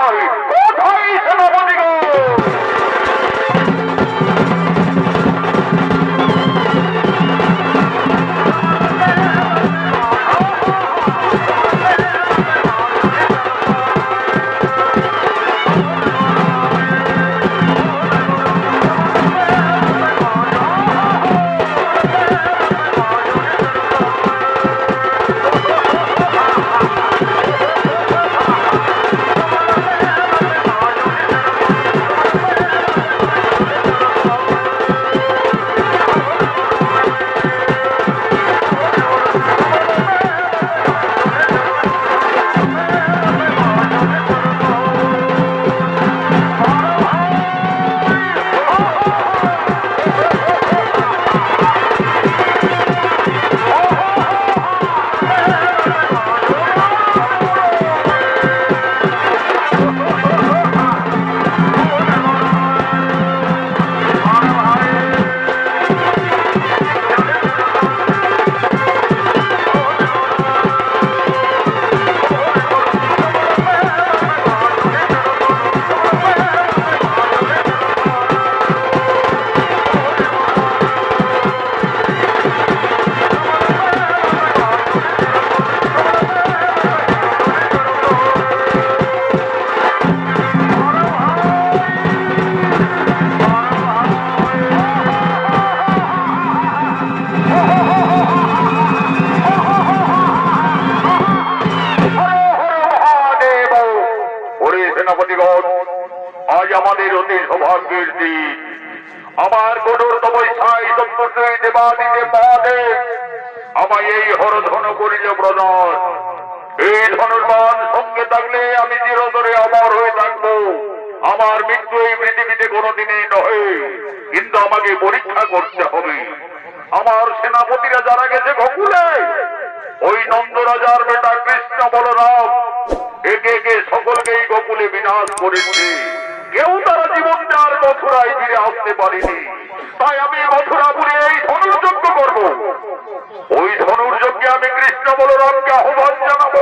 নয় সেনাপতিগণ আজ আমাদের অতি সৌভাগ্যের দিন। আমার কঠোর তপস্যায় সন্তুষ্ট দেবাদিতে মহাদেব, আমায় এই হর ধন করিল প্রদান এই ধনুর্বান সঙ্গে থাকলে আমি চিরতরে অমর হয়ে থাকব। আমার মৃত্যু এই পৃথিবীতে কোনোদিনই নহে, কিন্তু আমাকে পরীক্ষা করতে হবে। আমার সেনাপতিরা যারা গেছে গকুলে, ওই নন্দ রাজার করেছে। কেউ তারা আর মথুরায় ফিরে আসতে পারেনি। তাই আমি মথুরাপুরে এই ধনুর্যজ্ঞ করব। ওই ধনুর্যজ্ঞে আমি কৃষ্ণ বলরামকে আহ্বান জানাব।